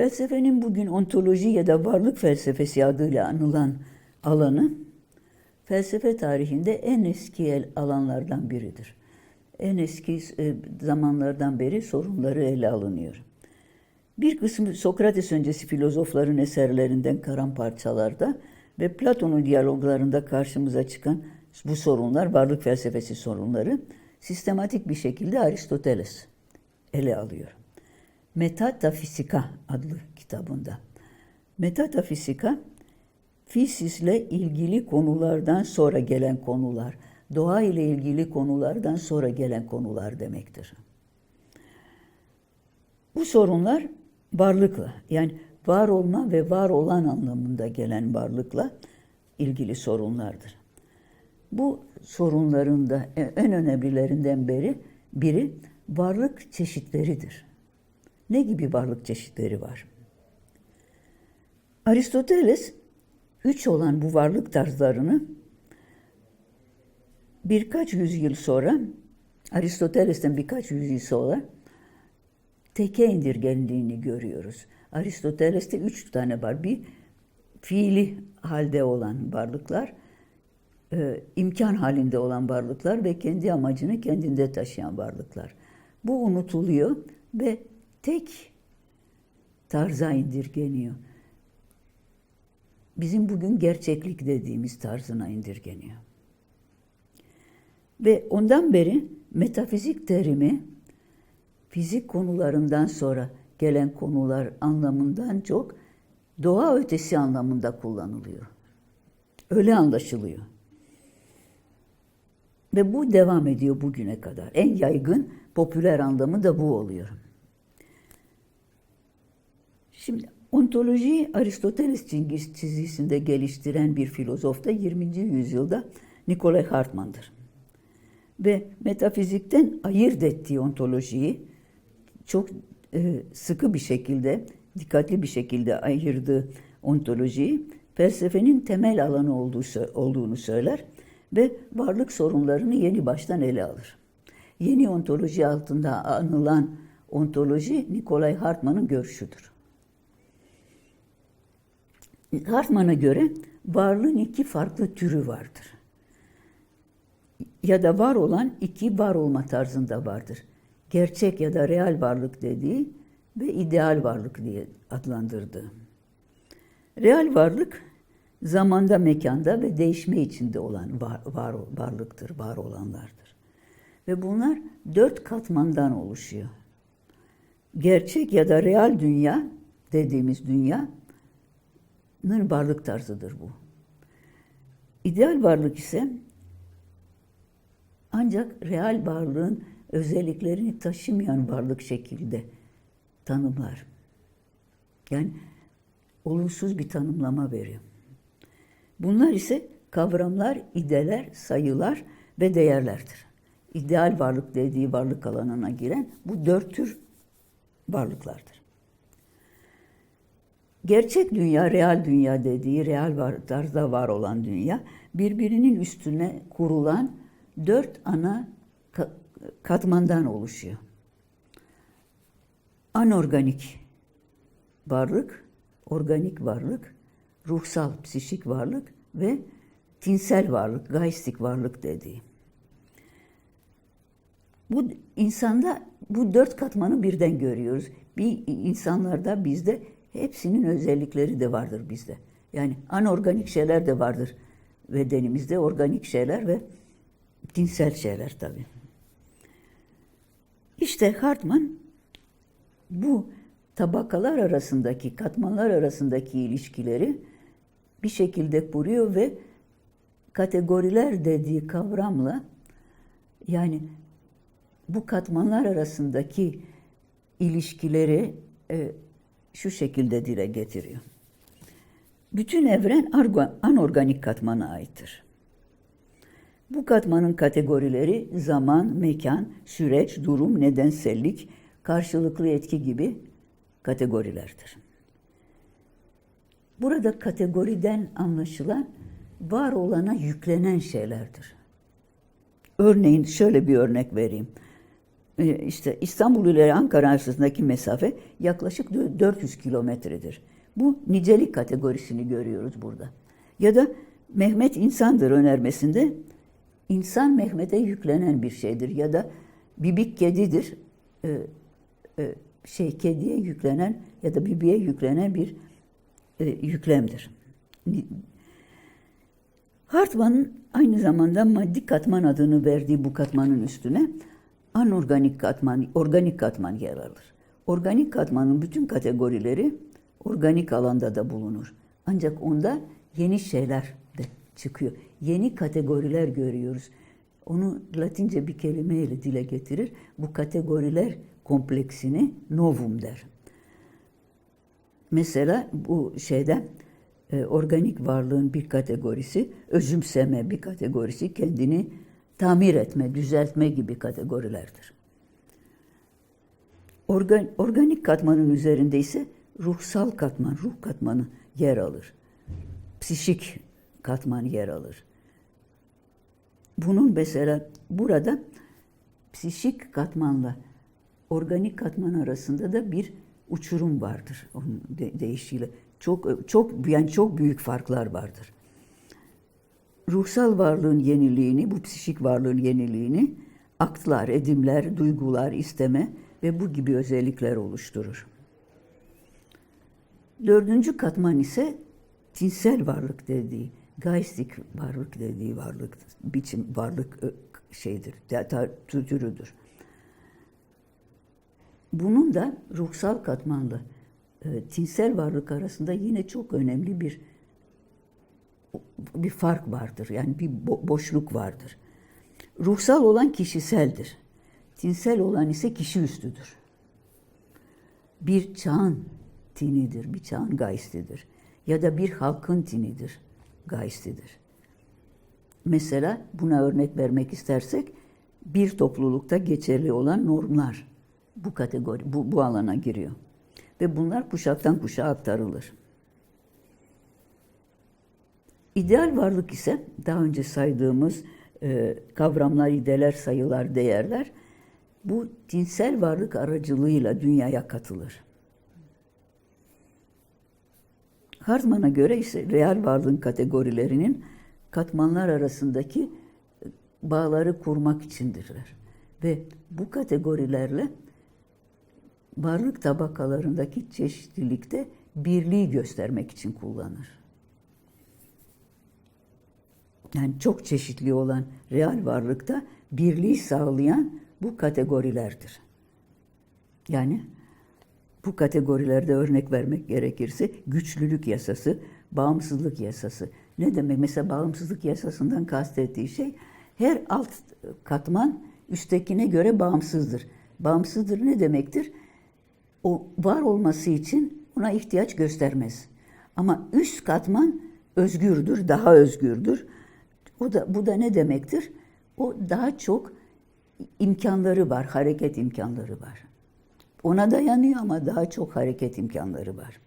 Felsefenin bugün ontoloji ya da varlık felsefesi adıyla anılan alanı felsefe tarihinde en eski alanlardan biridir. En eski e, zamanlardan beri sorunları ele alınıyor. Bir kısmı Sokrates öncesi filozofların eserlerinden karan parçalarda ve Platon'un diyaloglarında karşımıza çıkan bu sorunlar, varlık felsefesi sorunları sistematik bir şekilde Aristoteles ele alıyor. Metatafisika adlı kitabında. Metatafisika, fisisle ilgili konulardan sonra gelen konular, doğa ile ilgili konulardan sonra gelen konular demektir. Bu sorunlar varlıkla, yani var olma ve var olan anlamında gelen varlıkla ilgili sorunlardır. Bu sorunların da en önemlilerinden biri, biri varlık çeşitleridir. Ne gibi varlık çeşitleri var? Aristoteles üç olan bu varlık tarzlarını birkaç yüzyıl sonra Aristoteles'ten birkaç yüzyıl sonra teke indirgendiğini görüyoruz. Aristoteles'te üç tane var. Bir fiili halde olan varlıklar, e, imkan halinde olan varlıklar ve kendi amacını kendinde taşıyan varlıklar. Bu unutuluyor ve tek tarza indirgeniyor. Bizim bugün gerçeklik dediğimiz tarzına indirgeniyor. Ve ondan beri metafizik terimi fizik konularından sonra gelen konular anlamından çok doğa ötesi anlamında kullanılıyor. Öyle anlaşılıyor. Ve bu devam ediyor bugüne kadar. En yaygın popüler anlamı da bu oluyor. Şimdi ontolojiyi Aristoteles çizgisinde geliştiren bir filozof da 20. yüzyılda Nikolay Hartmann'dır. Ve metafizikten ayırt ettiği ontolojiyi çok e, sıkı bir şekilde, dikkatli bir şekilde ayırdığı ontolojiyi felsefenin temel alanı olduğu, olduğunu söyler ve varlık sorunlarını yeni baştan ele alır. Yeni ontoloji altında anılan ontoloji Nikolay Hartmann'ın görüşüdür. Hartmann'a göre varlığın iki farklı türü vardır. Ya da var olan iki var olma tarzında vardır. Gerçek ya da real varlık dediği ve ideal varlık diye adlandırdığı. Real varlık zamanda, mekanda ve değişme içinde olan var, var, varlıktır, var olanlardır. Ve bunlar dört katmandan oluşuyor. Gerçek ya da real dünya dediğimiz dünyanın varlık tarzıdır bu. İdeal varlık ise ancak real varlığın özelliklerini taşımayan varlık şekilde tanımlar. Yani olumsuz bir tanımlama veriyor. Bunlar ise kavramlar, ideler, sayılar ve değerlerdir. İdeal varlık dediği varlık alanına giren bu dört tür varlıklardır. Gerçek dünya, real dünya dediği, real var, tarzda var olan dünya, birbirinin üstüne kurulan dört ana katmandan oluşuyor. Anorganik varlık, organik varlık, ruhsal, psişik varlık ve tinsel varlık, gaistik varlık dediği. Bu insanda bu dört katmanı birden görüyoruz. Bir insanlarda bizde hepsinin özellikleri de vardır bizde. Yani anorganik şeyler de vardır bedenimizde, organik şeyler ve tinsel şeyler tabii. İşte Hartman bu tabakalar arasındaki, katmanlar arasındaki ilişkileri bir şekilde kuruyor ve kategoriler dediği kavramla yani bu katmanlar arasındaki ilişkileri e, şu şekilde dile getiriyor. Bütün evren anorganik katmana aittir. Bu katmanın kategorileri zaman, mekan, süreç, durum, nedensellik, karşılıklı etki gibi kategorilerdir. Burada kategoriden anlaşılan var olana yüklenen şeylerdir. Örneğin şöyle bir örnek vereyim. E, işte İstanbul ile Ankara arasındaki mesafe yaklaşık 400 kilometredir. Bu nicelik kategorisini görüyoruz burada. Ya da Mehmet insandır önermesinde insan Mehmet'e yüklenen bir şeydir ya da bibik kedidir. e, e, şey kediye yüklenen ya da bibiye yüklenen bir e, yüklemdir. Hartman'ın aynı zamanda maddi katman adını verdiği bu katmanın üstüne anorganik katman, organik katman yer alır. Organik katmanın bütün kategorileri organik alanda da bulunur. Ancak onda yeni şeyler de çıkıyor. Yeni kategoriler görüyoruz. Onu Latince bir kelimeyle dile getirir. Bu kategoriler kompleksini novum der. Mesela bu şeyde e, organik varlığın bir kategorisi, özümseme bir kategorisi, kendini tamir etme, düzeltme gibi kategorilerdir. Organ, organik katmanın üzerinde ise ruhsal katman, ruh katmanı yer alır. Psişik katman yer alır. Bunun mesela burada psişik katmanla organik katman arasında da bir uçurum vardır onun de- deyişiyle. Çok çok yani çok büyük farklar vardır. Ruhsal varlığın yeniliğini, bu psişik varlığın yeniliğini aktlar, edimler, duygular, isteme ve bu gibi özellikler oluşturur. Dördüncü katman ise tinsel varlık dediği, geistik varlık dediği varlık, biçim varlık şeydir, türüdür. Bunun da ruhsal katmanla e, tinsel varlık arasında yine çok önemli bir bir fark vardır. Yani bir bo- boşluk vardır. Ruhsal olan kişiseldir. Tinsel olan ise kişi üstüdür. Bir çağın tinidir, bir çağın gaystidir. Ya da bir halkın tinidir, gaystidir. Mesela buna örnek vermek istersek bir toplulukta geçerli olan normlar bu kategori, bu, bu alana giriyor. Ve bunlar kuşaktan kuşağa aktarılır. İdeal varlık ise daha önce saydığımız e, kavramlar, ideler, sayılar, değerler bu dinsel varlık aracılığıyla dünyaya katılır. Hartman'a göre ise real varlığın kategorilerinin katmanlar arasındaki e, bağları kurmak içindirler. Ve bu kategorilerle varlık tabakalarındaki çeşitlilikte birliği göstermek için kullanır. Yani çok çeşitli olan real varlıkta birliği sağlayan bu kategorilerdir. Yani bu kategorilerde örnek vermek gerekirse güçlülük yasası, bağımsızlık yasası. Ne demek? Mesela bağımsızlık yasasından kastettiği şey her alt katman üsttekine göre bağımsızdır. Bağımsızdır ne demektir? O var olması için ona ihtiyaç göstermez. Ama üst katman özgürdür, daha özgürdür. O da bu da ne demektir? O daha çok imkanları var, hareket imkanları var. Ona dayanıyor ama daha çok hareket imkanları var.